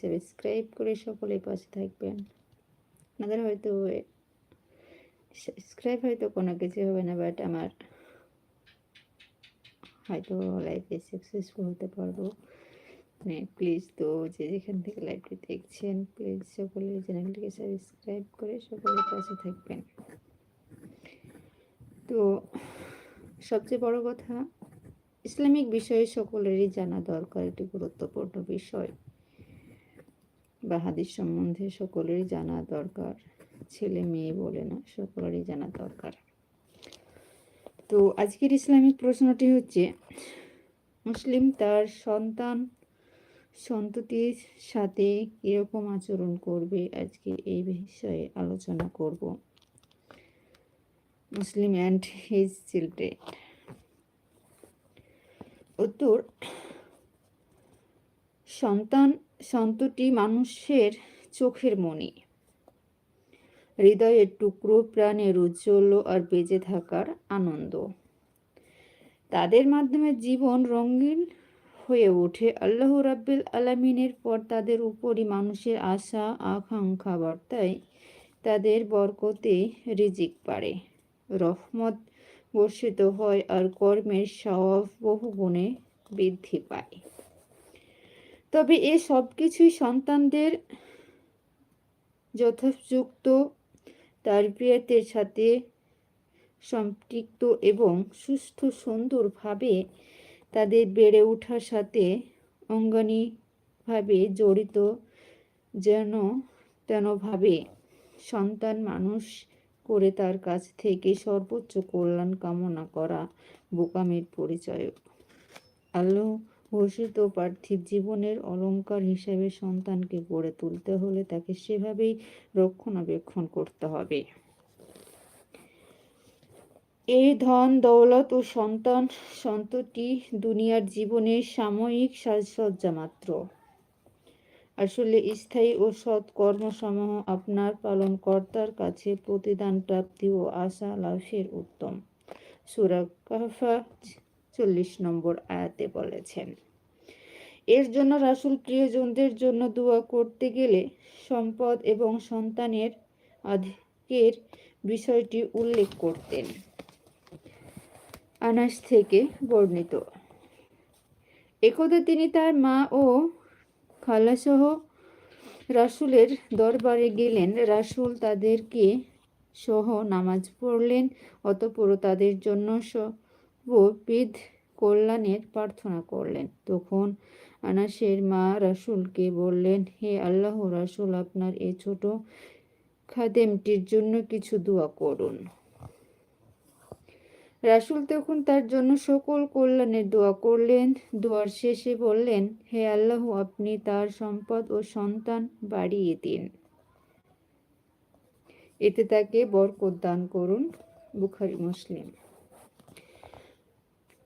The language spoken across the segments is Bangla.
সাবস্ক্রাইব করে সকলে পাশে থাকবেন। আপনাদের হয়তো সাবস্ক্রাইব হয়তো কোনো কিছু হবে না বাট আমার হয়তো লাইফে সাকসেসফুল হতে পারব। মানে প্লিজ তো যে যেখান থেকে লাইভটি দেখছেন প্লিজ সকলে চ্যানেলটিকে সাবস্ক্রাইব করে সকলের পাশে থাকবেন। তো সবচেয়ে বড় কথা, ইসলামিক বিষয়ে সকলেরই জানা দরকার একটি গুরুত্বপূর্ণ বিষয়। বা হাদিস সম্বন্ধে সকলেরই জানা দরকার। ছেলে মেয়ে বলে না, সকলেরই জানা দরকার। তো আজকের ইসলামিক প্রশ্নটি হচ্ছে, মুসলিম তার সন্তান সন্ততির সাথে কীরকম আচরণ করবে? আজকে এই বিষয়ে আলোচনা করব। Muslim and his children. উত্তর, সন্তান সন্ততি মানুষের চোখের মণি। হৃদয়ের টুকরো প্রাণের উজ্জ্বল আর বেঁচে থাকার আনন্দ। তাদের মাধ্যমে জীবন রঙিন হয়ে ওঠে। আল্লাহ রাব্বিল আলামিনের পর তাদের উপরই মানুষের আশা, আকাঙ্ক্ষা বার্তায় তাদের বরকতে রিজিক পারে রহমত বর্ষিত হয় আর কর্মের স্বভাব বহু গুণে বৃদ্ধি পায়। তবে এ সব কিছুই সন্তানদের যথোপযুক্ত তারবিয়াতের সাথে সম্পৃক্ত এবং সুস্থ, সুন্দরভাবে তাদের বেড়ে ওঠার সাথে অঙ্গানীভাবে জড়িত যেন, তেনভাবে সন্তান মানুষ করে তার কাছ থেকে সর্বোচ্চ কল্যাণ কামনা করা বোকামের পরিচয়। আল্লাহ ঘোষিত পার্থিব জীবনের অলঙ্কার হিসেবে সন্তানকে গড়ে তুলতে হলে তাকে সেভাবেই রক্ষণাবেক্ষণ করতে হবে। এই ধন, দৌলত ও সন্তান সন্ততি দুনিয়ার জীবনের সাময়িক সাজসজ্জা মাত্র। আসলে স্থায়ী ও সৎ কর্মসমূহ আপনার পালনকর্তার কাছে প্রতিদান প্রাপ্তি ও আশা লাভের উত্তম। সুরা কাফা চল্লিশ নম্বর আয়াতে বলেছেন। এর জন্য রাসুল প্রিয়জনদের জন্য দোয়া করতে গেলে সম্পদ এবং সন্তানের আধিকের বিষয়টি উল্লেখ করতেন। আনাস থেকে বর্ণিত। একদা তিনি তার মা ও খালাসহ রাসুলের দরবারে গেলেন। রাসুল তাদেরকে সহ নামাজ পড়লেন, অতপর তাদের জন্য সবিধ কল্যাণের প্রার্থনা করলেন। তখন আনাসের মা রাসুলকে বললেন, হে আল্লাহ রাসুল, আপনার এই ছোট খাদেমটির জন্য কিছু দোয়া করুন। রাসুল তখন তার জন্য সকল কল্যাণের দোয়া করলেন। দোয়ার শেষে বললেন, হে আল্লাহ, আপনি তার সম্পদ ও সন্তান বাড়িয়ে দিন। এতে তাকে বরকত দান করুন। বুখারি, মুসলিম।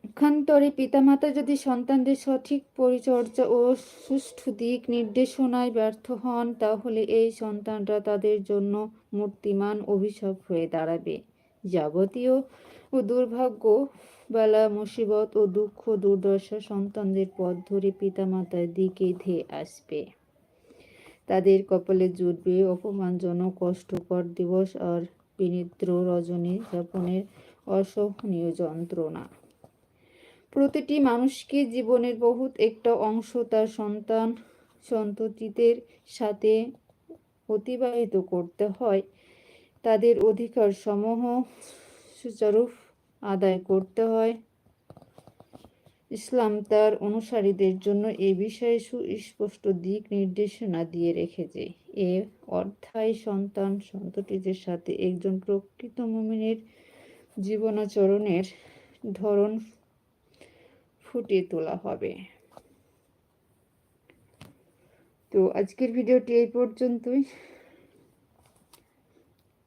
পক্ষান্তরে পিতামাতা যদি সন্তানদের সঠিক পরিচর্যা ও সুষ্ঠু দিক নির্দেশনায় ব্যর্থ হন, তাহলে এই সন্তানরা তাদের জন্য মূর্তিমান অভিশাপ হয়ে দাঁড়াবে। যাবতীয় ও দুর্ভাগ্য বেলা মুসিবত ও দুঃখ দুর্দশা সন্তানদের পথ ধরে পিতামাতার দিকে ধেয়ে আসবে। তাদের কপালে জুটবে অপমানজনক, কষ্টকর দিবস আর বিনিদ্র রজনী যাপনের অসহনীয় যন্ত্রণা। প্রতিটি মানুষকে জীবনের বহুত একটা অংশ তার সন্তান সন্ততিদের সাথে অতিবাহিত করতে হয়। তাদের অধিকার সমূহ সুচারু আদায় করতে হয়। ইসলাম তার অনুসারীদের জন্য এ বিষয়ে সুস্পষ্ট দিক নির্দেশনা দিয়ে রেখেছে। এ অধ্যায় সন্তান সন্ততিদের সাথে একজন প্রকৃত মুমিনের জীবনাচরণের ধরন ফুটিয়ে তোলা হবে। তো আজকের ভিডিওটি এই পর্যন্তই।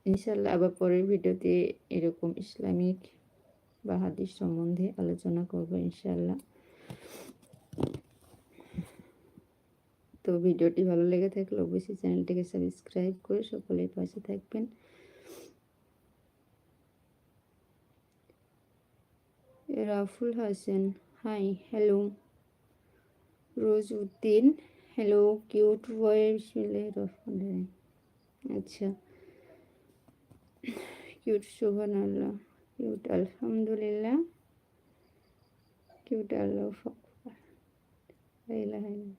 ইনশাল্লাহ আবার পরের ভিডিওতে এরকম ইসলামিক বা হাদিস সম্বন্ধে আলোচনা করব ইনশাল্লাহ তো ভিডিওটি ভালো লেগে থাকলে অবশ্যই চ্যানেলটিকে সাবস্ক্রাইব করে সকলের পাশে থাকবেন। Raful Hasan hi hello Roz Uddin hello cute voice মিলে আচ্ছা কিউট সুবান আল্লাহ কিউট আলহামদুলিল্লাহ কিউট আল্লাহ ইল্লাল্লাহ।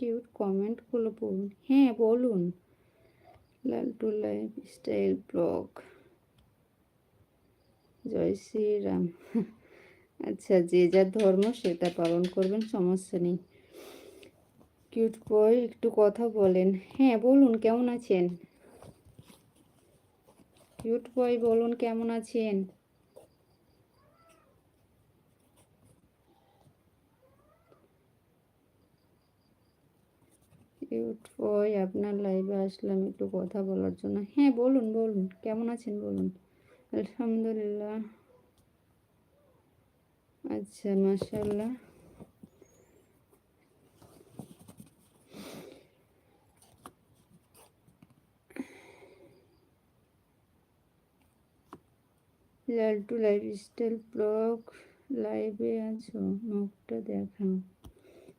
কিউট কমেন্টগুলো পড়ুন হ্যাঁ বলুন লালটু লাইফ স্টাইল ব্লগ জয় শ্রীরাম। আচ্ছা যে যার ধর্ম সেটা পালন করবেন, সমস্যা নেই। কিউট বয়, একটু কথা বলেন। হ্যাঁ বলুন, কেমন আছেন? কিউট বয়, বলুন, কেমন আছেন? কিউট বয় আপনার লাইভে আসলাম একটু কথা বলার জন্য। হ্যাঁ বলুন বলুন, কেমন আছেন বলুন? আলহামদুলিল্লাহ। আচ্ছা মাশাল্লাহ লালটু লাইফস্টাইল ব্লগ লাইভে আছো? মুখটা দেখাও।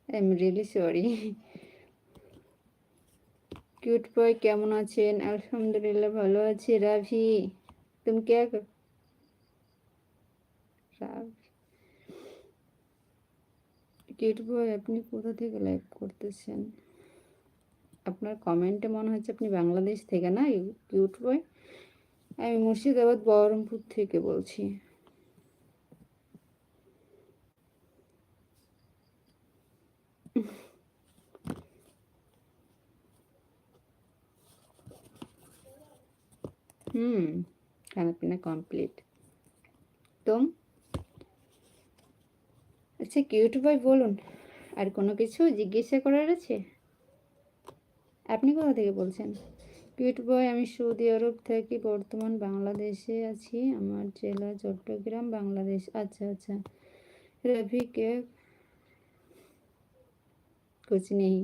I am really sorry cute boy, কেমন আছেন? আলহামদুলিল্লাহ ভালো আছি। রাভি, তুমি কে কিউট বয়, আপনি কোথা থেকে লাইভ করতেছেন? আপনার কমেন্টে মনে হচ্ছে আপনি বাংলাদেশ থেকে না কিউট বয়? আমি মুর্শিদাবাদ, বহরমপুর থেকে বলছি। হুম খানাপিনা কমপ্লিট তুম আচ্ছা কিউট ভাই বলুন আর কোনো কিছু জিজ্ঞাসা করার আছে আপনি কোথা থেকে বলছেন কিউট বয় আমি সৌদি আরব থেকে বর্তমান বাংলাদেশে আছি আমার জেলা চট্টগ্রাম বাংলাদেশ আচ্ছা আচ্ছা রবি কে কোচ নেই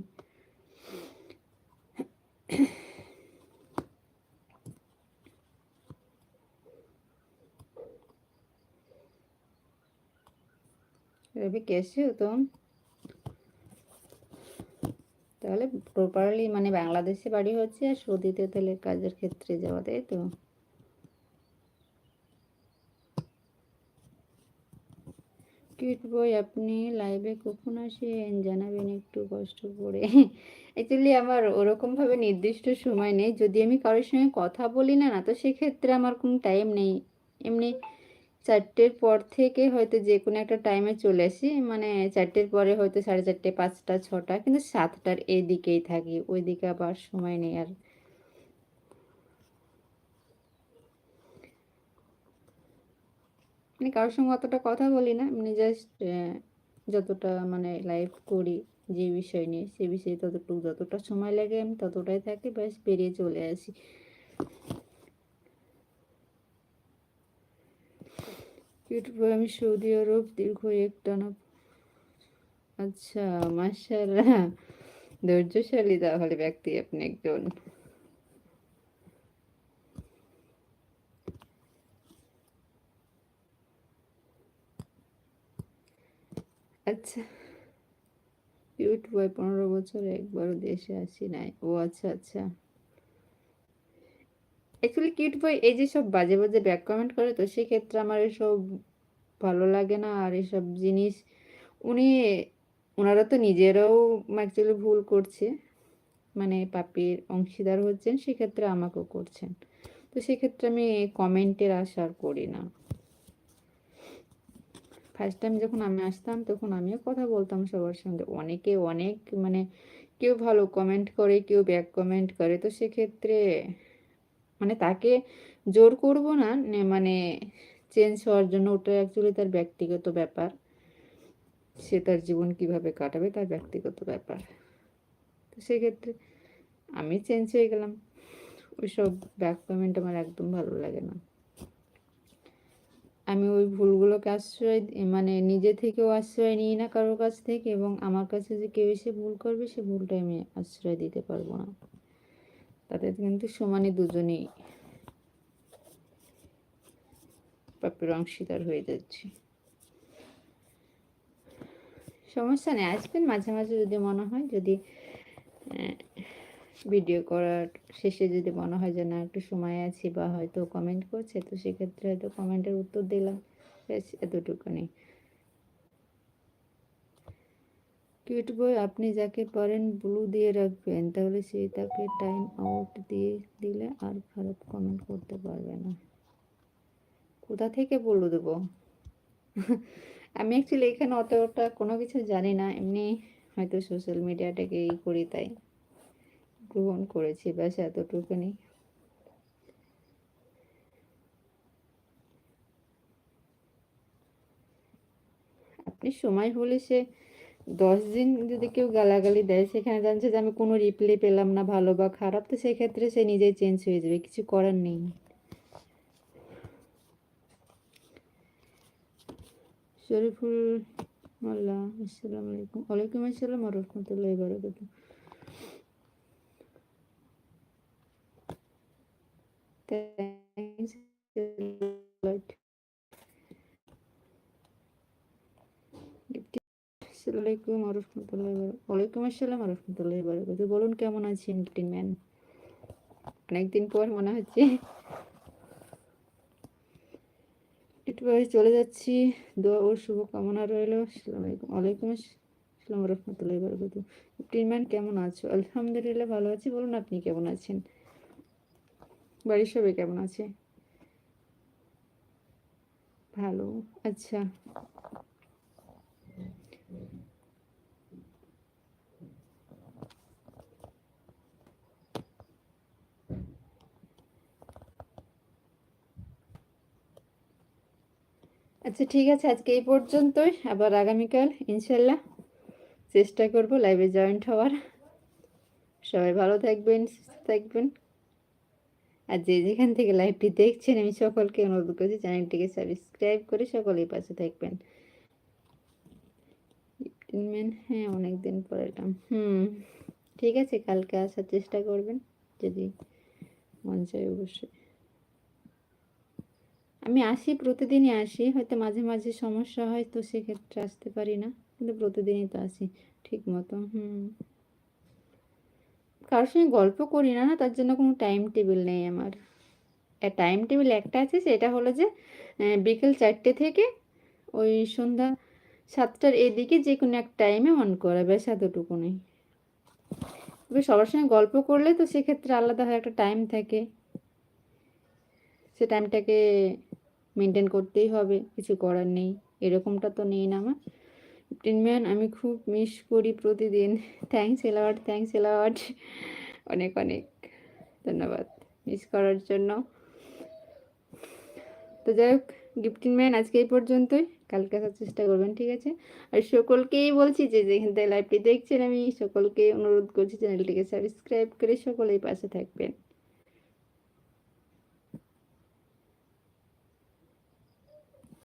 এভাবে কেসে তো তাহলে প্রপারলি মানে বাংলাদেশে বাড়ি হচ্ছে আর সৌদিতে তাহলে কাজের ক্ষেত্রে যাওয়া, তাই তো? কিউট বই আপনি লাইভে কখন আসেন? জানাবেন একটু কষ্ট করে। অ্যাকচুয়ালি আমার ওরকমভাবে নির্দিষ্ট সময় নেই। যদি আমি কারোর সঙ্গে কথা বলি না না, তো সেক্ষেত্রে আমার কোনো টাইম নেই। এমনি চারটের পর থেকে হয়তো যে কোনো একটা টাইমে চলে আসি। মানে চারটের পরে হয়তো সাড়ে চারটে, পাঁচটা, ছটা, কিন্তু সাতটার এই দিকেই থাকি ওই দিকে আবার সময় নেই আর। মানে কারোর সঙ্গে অতটা কথা বলি না মানে জাস্ট যতটা মানে লাইভ করি, যে বিষয় নিয়ে, সে বিষয়ে ততটুকু, যতটা সময় লাগে আমি ততটাই থাকি, ব্যাস বেরিয়ে চলে আসি। এরপর আমি সৌদি আরব দীর্ঘ একটানা। আচ্ছা মাশাআল্লাহ। ধৈর্যশালী তাহলে ব্যক্তি আপনি একজন। আচ্ছা বয় পনেরো বছর একবারও দেশে আসি নাই। ও আচ্ছা আচ্ছা। অ্যাকচুয়ালি কিউট বয় এই যে সব বাজে বাজে ব্যাক কমেন্ট করে, তো সেক্ষেত্রে আমার এসব ভালো লাগে না। আর এসব জিনিস, উনি ওনারা তো নিজেরাও অ্যাকচুয়ালি ভুল করছে। মানে পাপির অংশীদার হচ্ছেন, সেক্ষেত্রে আমাকেও করছেন। তো সেক্ষেত্রে আমি কমেন্টের আশা করি না। ফার্স্ট টাইম যখন আমি আসতাম, তখন আমিও কথা বলতাম সবার সঙ্গে অনেকে অনেক মানে কেউ ভালো কমেন্ট করে, কেউ ব্যাক কমেন্ট করে। তো সেক্ষেত্রে মানে তাকে জোর করব না মানে চেঞ্জ হওয়ার জন্য ওটা অ্যাকচুয়ালি তার ব্যক্তিগত ব্যাপার। সে তার জীবন কীভাবে কাটাবে তার ব্যক্তিগত ব্যাপার। তো সেক্ষেত্রে আমি চেঞ্জ হয়ে গেলাম। ওইসব ব্যাক পেমেন্ট আমার একদম ভালো লাগে না। আমি ওই ভুলগুলোকে আশ্রয় মানে নিজে থেকেও আশ্রয় নিই না কারোর কাছ থেকে এবং আমার কাছে যে কেউ এসে ভুল করবে সে ভুলটা আমি আশ্রয় দিতে পারব না। তাতে কিন্তু সমানে দুজনেই পাপের অংশীদার হয়ে যাচ্ছে। সমস্যা নেই আসবেন মাঝে মাঝে যদি মনে হয়, যদি ভিডিও করার শেষে যদি মনে হয় যে না, একটু সময় আছি বা হয়তো কমেন্ট করছে, তো সেক্ষেত্রে হয়তো কমেন্টের উত্তর দিলাম। ব্যাস, এতটুকুনি। কিউট বই আপনি যাকে পারেন ব্লু দিয়ে রাখবেন, তাহলে সে তাকে টাইম আউট দিয়ে দিলে আর খারাপ কমেন্ট করতে পারবে না। কোথা থেকে ব্লু দেবো? আমি অ্যাকচুয়ালি এখানে অতটা কোনো কিছু জানি না, এমনি হয়তো সোশ্যাল মিডিয়াটাকে ই করি তাই গ্রহণ করেছি, ব্যাস এতটুকুনি। আপনি সময় হলে সে দশ দিন যদি কেউ গালাগালি দেয়, সেখানে জানছে যে আমি কোনো রিপ্লাই পেলাম না ভালো বা খারাপ, তো সেক্ষেত্রে সে নিজেই চেঞ্জ হয়ে যাবে, কিছু করার নেই। শরীফুল আল্লাহ আসসালামু আলাইকুম। ওয়ালাইকুম আসসালাম রহমতুল্লাহ বারকাত Thanks আসসালামাইকুম রহমতুল্লাহ ওয়ালাইকুম আসসালাম রহমতুল্লাহ বারকাত। বলুন, কেমন আছেন টিন ম্যান? অনেকদিন পর মনে হচ্ছে একটু চলে যাচ্ছি। দোয়া ও শুভকামনা রইল। আসসালামাইকুম ওয়ালাইকুম আসসালাম রহমতুল্লাহ বারকাত। টিন ম্যান, কেমন আছো? আলহামদুলিল্লাহ ভালো আছি। বলুন, আপনি কেমন আছেন? বাড়ির সবাই কেমন আছে? ভালো আচ্ছা। আচ্ছা ঠিক আছে। আজকে এই পর্যন্তই। আবার আগামীকাল ইনশাল্লাহ চেষ্টা করব লাইভে জয়েন্ট হওয়ার। সবাই ভালো থাকবেন, সুস্থ থাকবেন। আর যে যেখান থেকে লাইভটি দেখছেন, আমি সকলকে অনুরোধ করছি চ্যানেলটিকে সাবস্ক্রাইব করে সকলেই পাশে থাকবেন। হ্যাঁ অনেক দিন পর এলাম। হুম, ঠিক আছে, কালকে আসার চেষ্টা করবেন। যদি মন চাই অবশ্যই। আমি আসি, প্রতিদিনই আসি। হয়তো মাঝে মাঝে সমস্যা হয়, তো সেক্ষেত্রে আসতে পারি না। কিন্তু প্রতিদিনই তো আসি, ঠিক মতো, হুম। কারোর সঙ্গে গল্প করি না না, তার জন্য কোনো টাইম টেবিল নেই আমার। টাইম টেবিল একটা আছে, সেটা হলো যে বিকেল চারটে থেকে ওই সন্ধ্যা সাতটার এদিকে যে কোনো এক টাইমে অন করা ব্যাস এতটুকুনি তবে সবার সঙ্গে গল্প করলে তো সেক্ষেত্রে আলাদা হয় একটা টাইম থাকে। সে টাইমটাকে মেনটেন করতেই হবে, কিছু করার নেই। এরকমটা তো নেই না আমার টিনম্যান আমি খুব মিস করি প্রতিদিন। থ্যাংকস এলাওয়ার্ড থ্যাংকস এলাওয়ার্ড অনেক অনেক ধন্যবাদ মিস করার জন্য। তো যাই হোক গিফটিং ম্যান আজকে এই পর্যন্তই। কালকে আসার চেষ্টা করবেন, ঠিক আছে? আর সকলকেই বলছি যে যেখান থেকে লাইভটি দেখছেন আমি সকলকে অনুরোধ করছি চ্যানেলটিকে সাবস্ক্রাইব করে সকলেই পাশে থাকবেন।